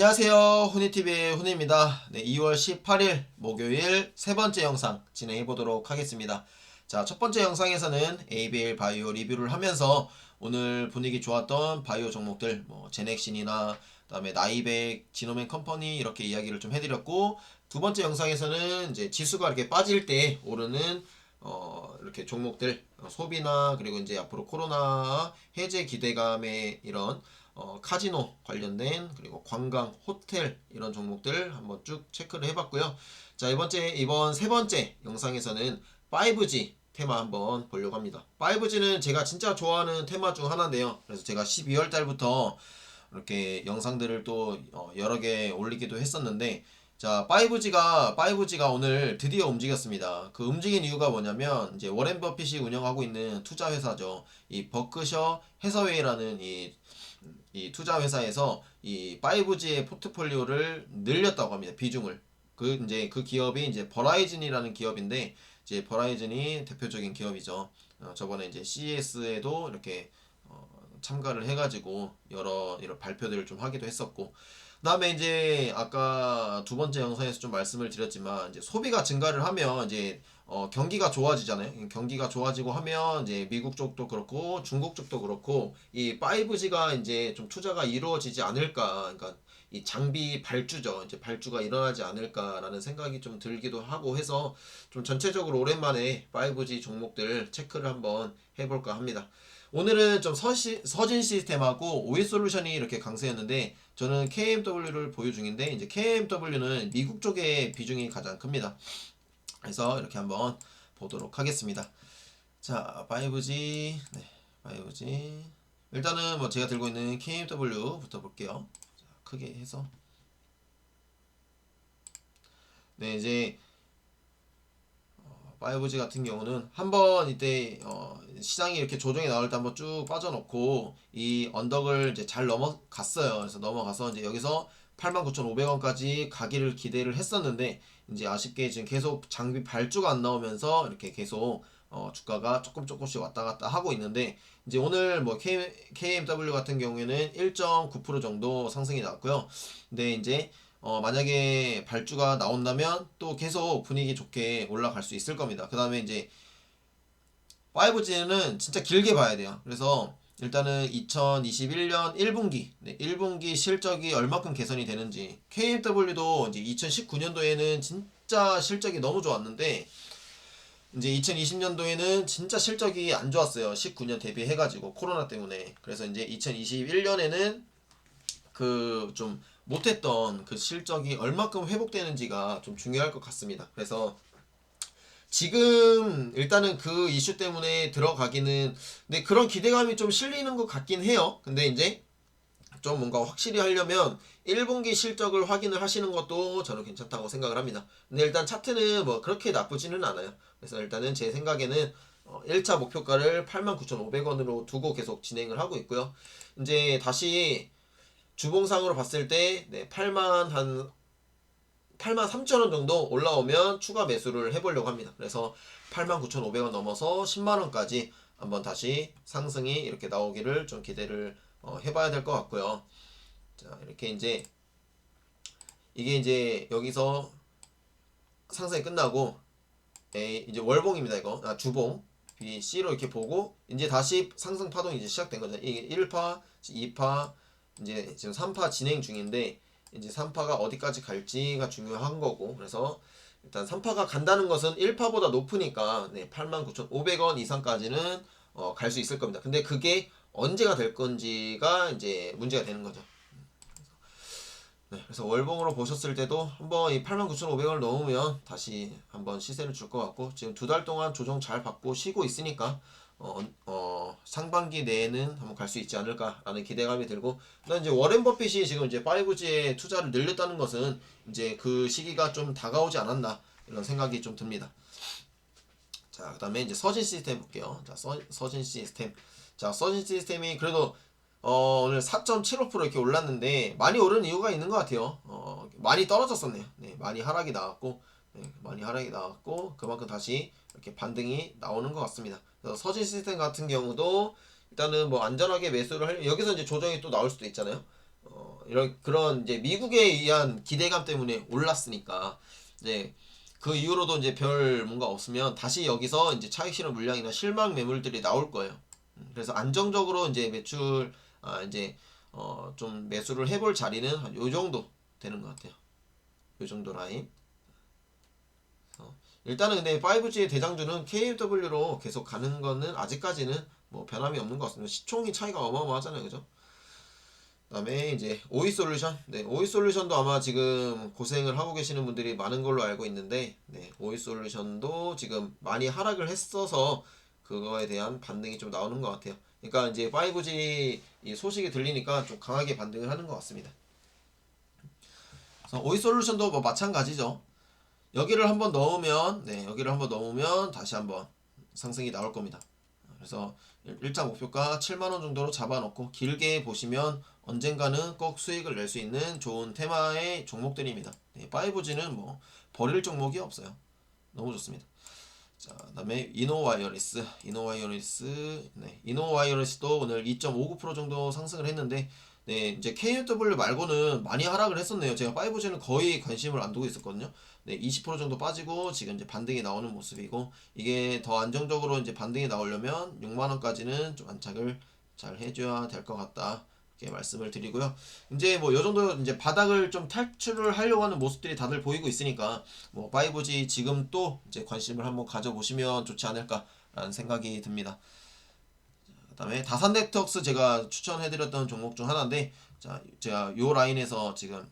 안녕하세요. 훈이TV의 훈이입니다. 네, 2월 18일 목요일 세 번째 영상 진행해 보도록 하겠습니다. 자, 첫 번째 영상에서는 ABL 바이오 리뷰를 하면서 오늘 분위기 좋았던 바이오 종목들, 뭐, 제넥신이나 그다음에 나이백, 지노맨 컴퍼니 이렇게 이야기를 좀 해드렸고, 두 번째 영상에서는 이제 지수가 이렇게 빠질 때 오르는 어, 이렇게 종목들, 어, 소비나 그리고 이제 앞으로 코로나 해제 기대감의 이런 어, 카지노 관련된 그리고 관광, 호텔 이런 종목들 한번 쭉 체크를 해봤고요. 자 이번 째 이번 세 번째 영상에서는 5G 테마 한번 보려고 합니다. 5G는 제가 진짜 좋아하는 테마 중 하나인데요. 그래서 제가 12월 달부터 이렇게 영상들을 또 어, 여러 개 올리기도 했었는데 자 5G가 5G가 오늘 드디어 움직였습니다. 그 움직인 이유가 뭐냐면 이제 워렌 버핏이 운영하고 있는 투자 회사죠. 이 버크셔 해서웨이라는 이 이 투자 회사에서 이 5G의 포트폴리오를 늘렸다고 합니다. 비중을. 그 이제 그 기업이 이제 버라이즌이라는 기업인데 이제 버라이즌이 대표적인 기업이죠. 어, 저번에 이제 CES에도 이렇게 어, 참가를 해가지고 여러 이런 발표들을 좀 하기도 했었고. 그다음에 이제 아까 두 번째 영상에서 좀 말씀을 드렸지만 이제 소비가 증가를 하면 이제 어, 경기가 좋아지잖아요. 경기가 좋아지고 하면 이제 미국 쪽도 그렇고 중국 쪽도 그렇고 이 5G가 이제 좀 투자가 이루어지지 않을까. 그러니까 이 장비 발주죠. 이제 발주가 일어나지 않을까라는 생각이 좀 들기도 하고 해서 좀 전체적으로 오랜만에 5G 종목들 체크를 한번 해볼까 합니다. 오늘은 좀 서시, 서진 시스템하고 OS 솔루션이 이렇게 강세였는데 저는 KMW를 보유 중인데 이제 KMW는 미국 쪽의 비중이 가장 큽니다. 그래서 이렇게 한번 보도록 하겠습니다. 자, 5G, 네, 5G. 일단은 뭐 제가 들고 있는 KMW부터 볼게요. 자, 크게 해서. 네, 이제 5G 같은 경우는 한번 이때 어, 시장이 이렇게 조정이 나올 때 한번 쭉 빠져놓고 이 언덕을 이제 잘 넘어갔어요. 그래서 넘어가서 이제 여기서 89,500원까지 가기를 기대를 했었는데 이제 아쉽게 지금 계속 장비 발주가 안 나오면서 이렇게 계속 어, 주가가 조금 조금씩 왔다 갔다 하고 있는데 이제 오늘 뭐 K, KMW 같은 경우에는 1.9% 정도 상승이 나왔고요. 근데 이제 어, 만약에 발주가 나온다면 또 계속 분위기 좋게 올라갈 수 있을 겁니다. 그 다음에 이제 5G는 진짜 길게 봐야 돼요. 그래서 일단은 2021년 1분기, 네, 1분기 실적이 얼마큼 개선이 되는지 KMW도 이제 2019년도에는 진짜 실적이 너무 좋았는데 이제 2020년도에는 진짜 실적이 안 좋았어요. 19년 대비해가지고 코로나 때문에. 그래서 이제 2021년에는 그좀 못했던 그 실적이 얼마큼 회복되는지가 좀 중요할 것 같습니다. 그래서 지금 일단은 그 이슈 때문에 들어가기는 근데 그런 기대감이 좀 실리는 것 같긴 해요. 근데 이제 좀 뭔가 확실히 하려면 1분기 실적을 확인을 하시는 것도 저는 괜찮다고 생각을 합니다. 근데 일단 차트는 뭐 그렇게 나쁘지는 않아요. 그래서 일단은 제 생각에는 어 1차 목표가를 89,500원으로 두고 계속 진행을 하고 있고요. 이제 다시 주봉상으로 봤을 때 네, 8만 한 8만 3천 원 정도 올라오면 추가 매수를 해보려고 합니다. 그래서 8만 9,500원 넘어서 10만 원까지 한번 다시 상승이 이렇게 나오기를 좀 기대를 어, 해봐야 될 것 같고요. 자 이렇게 이제 이게 이제 여기서 상승이 끝나고 A 이제 월봉입니다 이거 아, 주봉 B C로 이렇게 보고 이제 다시 상승 파동이 이제 시작된 거죠. 이게 1파, 2파 이제 지금 3파 진행 중인데 이제 3파가 어디까지 갈지가 중요한 거고 그래서 일단 3파가 간다는 것은 1파보다 높으니까 네, 89,500원 이상까지는 어, 갈 수 있을 겁니다. 근데 그게 언제가 될 건지가 이제 문제가 되는 거죠. 네, 그래서 월봉으로 보셨을 때도 한번 이 89,500원을 넘으면 다시 한번 시세를 줄 것 같고 지금 두 달 동안 조정 잘 받고 쉬고 있으니까 어, 어, 상반기 내에는 한번 갈 수 있지 않을까라는 기대감이 들고, 난 이제 워렌 버핏이 지금 이제 5G에 투자를 늘렸다는 것은 이제 그 시기가 좀 다가오지 않았나 이런 생각이 좀 듭니다. 자, 그 다음에 이제 서진 시스템 볼게요. 자, 서, 서진 시스템. 자, 서진 시스템이 그래도 어, 오늘 4.75% 이렇게 올랐는데 많이 오른 이유가 있는 것 같아요. 어, 많이 떨어졌었네요. 네, 많이 하락이 나왔고, 네, 많이 하락이 나왔고 그만큼 다시 이렇게 반등이 나오는 것 같습니다. 그래서 서진 시스템 같은 경우도 일단은 뭐 안전하게 매수를 할 여기서 이제 조정이 또 나올 수도 있잖아요. 어, 이런 그런 이제 미국에 의한 기대감 때문에 올랐으니까 이제 그 이후로도 이제 별 뭔가 없으면 다시 여기서 이제 차익 실현 물량이나 실망 매물들이 나올 거예요. 음, 그래서 안정적으로 이제 매출 아 이제 어 좀 매수를 해볼 자리는 한 요 정도 되는 것 같아요. 요 정도 라인. 그래서 일단은 근데 5G의 대장주는 KW로 계속 가는 거는 아직까지는 뭐 변함이 없는 것 같습니다. 시총이 차이가 어마어마하잖아요, 그죠? 그다음에 이제 오이 솔루션, 네 오이 솔루션도 아마 지금 고생을 하고 계시는 분들이 많은 걸로 알고 있는데, 네 오이 솔루션도 지금 많이 하락을 했어서 그거에 대한 반등이 좀 나오는 것 같아요. 그러니까 이제 5G 이 소식이 들리니까 좀 강하게 반등을 하는 것 같습니다. 오이 솔루션도 뭐 마찬가지죠. 여기를 한번 넣으면, 네 여기를 한번 넣으면 다시 한번 상승이 나올 겁니다. 그래서 일자 목표가 7만원 정도로 잡아놓고 길게 보시면 언젠가는 꼭 수익을 낼 수 있는 좋은 테마의 종목들입니다. 네, 5G는 뭐 버릴 종목이 없어요. 너무 좋습니다. 자, 그다음에 이노와이어리스, 이노와이어리스, 네, 이노와이어리스도 오늘 2.59% 정도 상승을 했는데, 네, 이제 KW 말고는 많이 하락을 했었네요. 제가 5G는 거의 관심을 안 두고 있었거든요. 네, 20% 정도 빠지고 지금 이제 반등이 나오는 모습이고, 이게 더 안정적으로 이제 반등이 나오려면 6만 원까지는 좀 안착을 잘 해줘야 될 것 같다. 이렇게 말씀을 드리고요. 이제 뭐 요 정도 이제 바닥을 좀 탈출을 하려고 하는 모습들이 다들 보이고 있으니까 뭐 5G 지금 또 이제 관심을 한번 가져보시면 좋지 않을까라는 생각이 듭니다. 그다음에 다산 네트웍스 제가 추천해드렸던 종목 중 하나인데 자 제가 요 라인에서 지금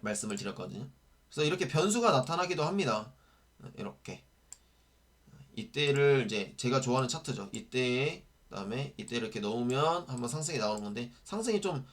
말씀을 드렸거든요. 그래서 이렇게 변수가 나타나기도 합니다. 이렇게 이때를 이제 제가 좋아하는 차트죠. 이때에 그다음에 이때 이렇게 넣으면 한번 상승이 나오는 건데 상승이 좀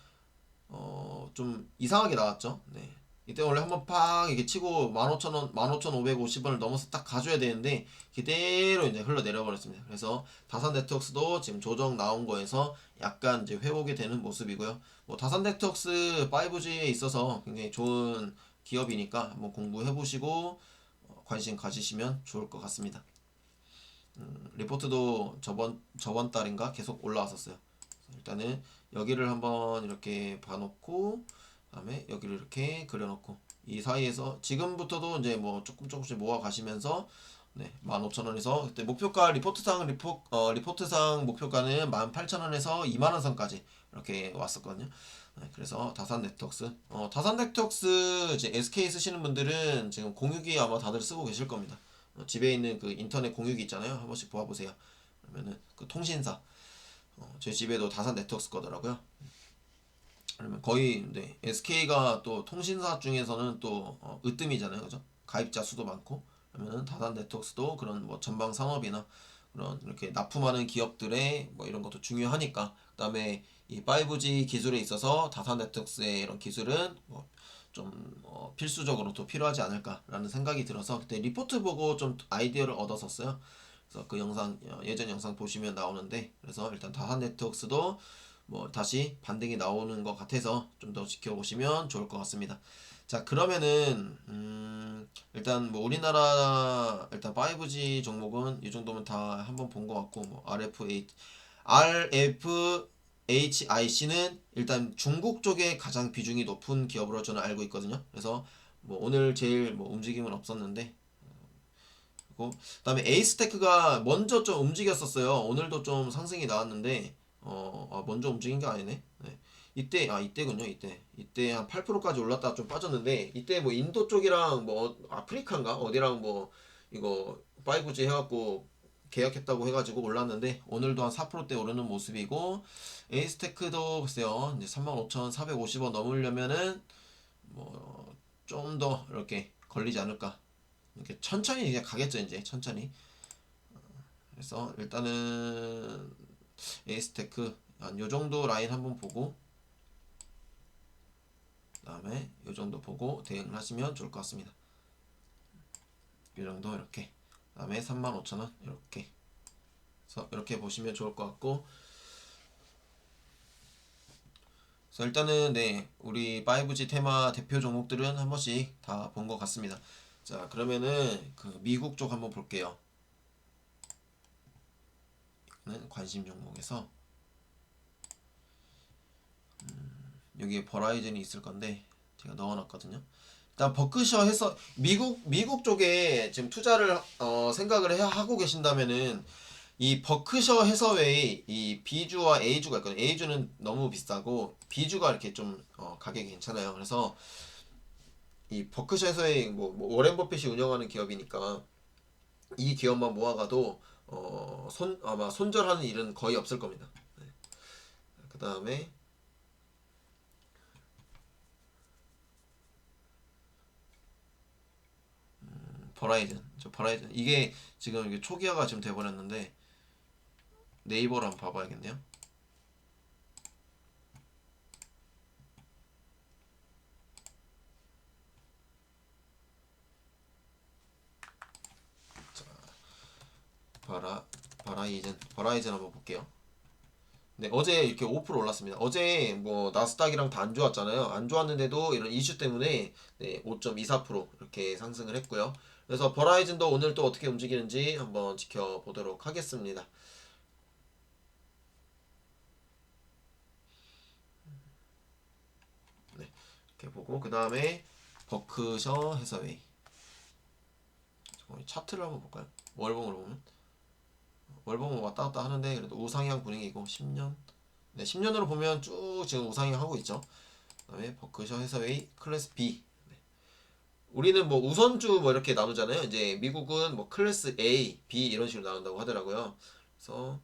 어, 좀 이상하게 나왔죠. 네. 이때 원래 한번 팍 이렇게 치고 15,000원, 15,550원을 넘어서 딱 가줘야 되는데 그대로 이제 흘러내려 버렸습니다. 그래서 다산 네트웍스도 지금 조정 나온 거에서 약간 이제 회복이 되는 모습이고요. 뭐 다산 네트웍스 5G에 있어서 굉장히 좋은 기업이니까 한번 공부해 보시고 어, 관심 가지시면 좋을 것 같습니다. 음, 리포트도 저번 저번 달인가 계속 올라왔었어요. 일단은 여기를 한번 이렇게 봐놓고 그 다음에 여기를 이렇게 그려놓고 이 사이에서 지금부터도 이제 뭐 조금 조금씩 모아 가시면서 네, 15,000원에서 그때 목표가 리포트상 리포 어, 리포트상 목표가는 18,000원에서 2만원 선까지 이렇게 왔었거든요. 네, 그래서 다산 네트웍스 어, 다산 네트웍스 이제 SK 쓰시는 분들은 지금 공유기 아마 다들 쓰고 계실 겁니다. 어, 집에 있는 그 인터넷 공유기 있잖아요. 한 번씩 보아 보세요. 그러면은 그 통신사 어, 제 집에도 다산 네트워크 거더라고요. 그러면 거의 네, SK가 또 통신사 중에서는 또 어, 으뜸이잖아요, 그죠? 가입자 수도 많고 그러면은 다산 네트워크도 그런 뭐 전방 산업이나 그런 이렇게 납품하는 기업들의 뭐 이런 것도 중요하니까 그다음에 이 5G 기술에 있어서 다산 네트워크의 이런 기술은 뭐 좀 어, 필수적으로 또 필요하지 않을까라는 생각이 들어서 그때 리포트 보고 좀 아이디어를 얻었었어요. 그래서 그 영상 어, 예전 영상 보시면 나오는데 그래서 일단 다산 네트워크도 뭐 다시 반등이 나오는 것 같아서 좀 더 지켜보시면 좋을 것 같습니다. 자 그러면은 음 일단 뭐 우리나라 일단 5G 종목은 이 정도면 다 한번 본 것 같고 뭐 RFH RFHIC는 일단 중국 쪽에 가장 비중이 높은 기업으로 저는 알고 있거든요. 그래서 뭐 오늘 제일 뭐 움직임은 없었는데 그리고 그다음에 에이스테크가 먼저 좀 움직였었어요. 오늘도 좀 상승이 나왔는데 어 아, 먼저 움직인 게 아니네. 네. 이때 아 이때군요 이때 이때 한 8%까지 올랐다가 좀 빠졌는데 이때 뭐 인도 쪽이랑 뭐 아프리카인가 어디랑 뭐 이거 5G 해갖고 계약했다고 해가지고 올랐는데 오늘도 한 4%대 오르는 모습이고 에이스테크도 글쎄요 이제 35,450원 넘으려면은 뭐 좀 더 이렇게 걸리지 않을까 이렇게 천천히 이제 가겠죠 이제 천천히 그래서 일단은 에이스테크 한 요 정도 라인 한번 보고 그 다음에 요 정도 보고 대응을 하시면 좋을 것 같습니다. 요 정도 이렇게 그 다음에 35,000원 이렇게 그래서 이렇게 보시면 좋을 것 같고 그래서 일단은 네 우리 5G 테마 대표 종목들은 한 번씩 다 본 것 같습니다. 자 그러면은 그 미국 쪽 한번 볼게요. 이거는 관심 종목에서 음, 여기에 버라이즌이 있을 건데 제가 넣어놨거든요. 일단 버크셔 해서 미국 미국 쪽에 지금 투자를 어, 생각을 해 하고 계신다면은 이 버크셔 해서웨이 이 B주와 A주가 있거든요. A주는 너무 비싸고 B주가 이렇게 좀 어, 가격이 괜찮아요. 그래서 이 버크셔 해서웨이 뭐, 뭐 워렌 버핏이 운영하는 기업이니까 이 기업만 모아가도 어, 손 아마 손절하는 일은 거의 없을 겁니다. 네. 그 다음에 버라이즌 저 버라이즌 이게 지금 이게 초기화가 지금 돼버렸는데 네이버로 한번 봐봐야겠네요. 바라 바라이즌 버라이즌 한번 볼게요. 네, 어제 이렇게 5% 올랐습니다. 어제 뭐 나스닥이랑 다 안 좋았잖아요. 안 좋았는데도 이런 이슈 때문에 네, 5.24% 이렇게 상승을 했고요. 그래서 버라이즌도 오늘 또 어떻게 움직이는지 한번 지켜보도록 하겠습니다. 네, 이렇게 보고 그 다음에 버크셔 해서웨이 차트를 한번 볼까요? 월봉으로 보면 월봉은 왔다 갔다 하는데 그래도 우상향 분위기고 10년? 네 10년으로 보면 쭉 지금 우상향 하고 있죠. 그다음에 버크셔 해서웨이 클래스 B. 네. 우리는 뭐 우선주 뭐 이렇게 나누잖아요. 이제 미국은 뭐 클래스 A, B 이런 식으로 나눈다고 하더라고요. 그래서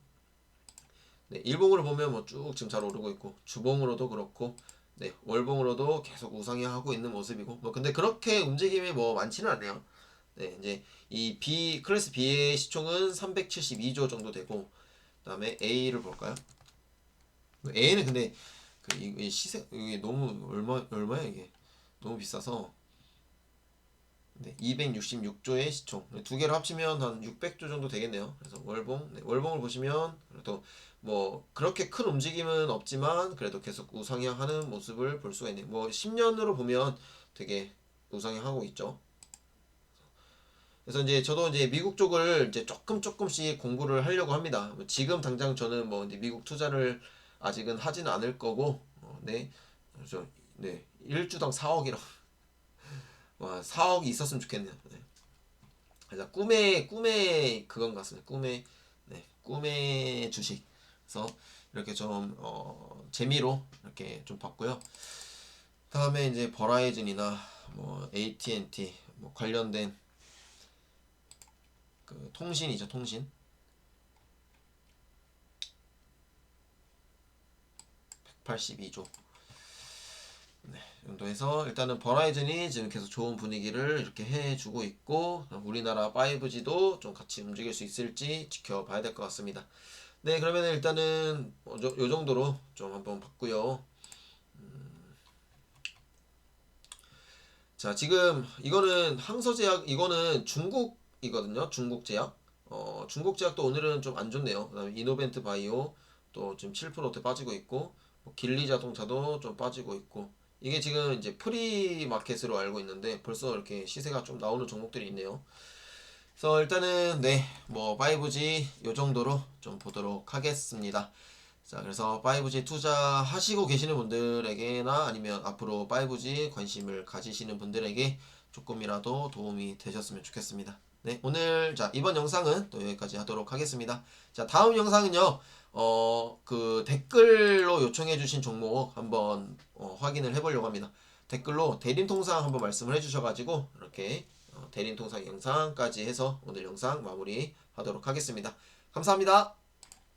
네, 일봉으로 보면 뭐 쭉 지금 잘 오르고 있고 주봉으로도 그렇고 네 월봉으로도 계속 우상향 하고 있는 모습이고 뭐 근데 그렇게 움직임이 뭐 많지는 않네요 네, 이제 이 B 클래스 B의 시총은 372조 정도 되고 그다음에 A를 볼까요? A는 근데 그 이, 이 시세 이게 너무 얼마 얼마야 이게 너무 비싸서 네, 266조의 시총 두 개를 합치면 한 600조 정도 되겠네요. 그래서 월봉 네, 월봉을 보시면 그래도 뭐 그렇게 큰 움직임은 없지만 그래도 계속 우상향하는 모습을 볼 수가 있네요. 뭐 10년으로 보면 되게 우상향하고 있죠. 그래서 이제 저도 이제 미국 쪽을 이제 조금 조금씩 공부를 하려고 합니다. 뭐 지금 당장 저는 뭐 이제 미국 투자를 아직은 하지는 않을 거고, 어, 네, 저, 네, 일주당 4억이라. 와, 4억이 있었으면 좋겠네요. 네. 그래서 꿈의 꿈의 그건 같습니다. 꿈의 네, 꿈의 주식. 그래서 이렇게 좀 어, 재미로 이렇게 좀 봤고요. 다음에 이제 버라이즌이나 뭐 AT&T 뭐 관련된 그 통신이죠 통신 182조 네, 정도해서 일단은 버라이즌이 지금 계속 좋은 분위기를 이렇게 해주고 있고 우리나라 5G도 좀 같이 움직일 수 있을지 지켜봐야 될 것 같습니다. 네 그러면 일단은 요, 요 정도로 좀 한번 봤고요. 음. 자 지금 이거는 항서제약 이거는 중국 이거든요. 중국 제약. 어 중국 제약도 오늘은 좀 안 좋네요. 그다음에 이노벤트 바이오 또 지금 7%대 빠지고 있고 뭐 길리 자동차도 좀 빠지고 있고 이게 지금 이제 프리 마켓으로 알고 있는데 벌써 이렇게 시세가 좀 나오는 종목들이 있네요. 그래서 일단은 네 뭐 5G 요 정도로 좀 보도록 하겠습니다. 자 그래서 5G 투자하시고 계시는 분들에게나 아니면 앞으로 5G 관심을 가지시는 분들에게 조금이라도 도움이 되셨으면 좋겠습니다. 네 오늘 자 이번 영상은 또 여기까지 하도록 하겠습니다. 자 다음 영상은요. 어, 그 댓글로 요청해 주신 종목 한번 어, 확인을 해보려고 합니다. 댓글로 대림통상 한번 말씀을 해주셔가지고 이렇게 어, 대림통상 영상까지 해서 오늘 영상 마무리 하도록 하겠습니다. 감사합니다.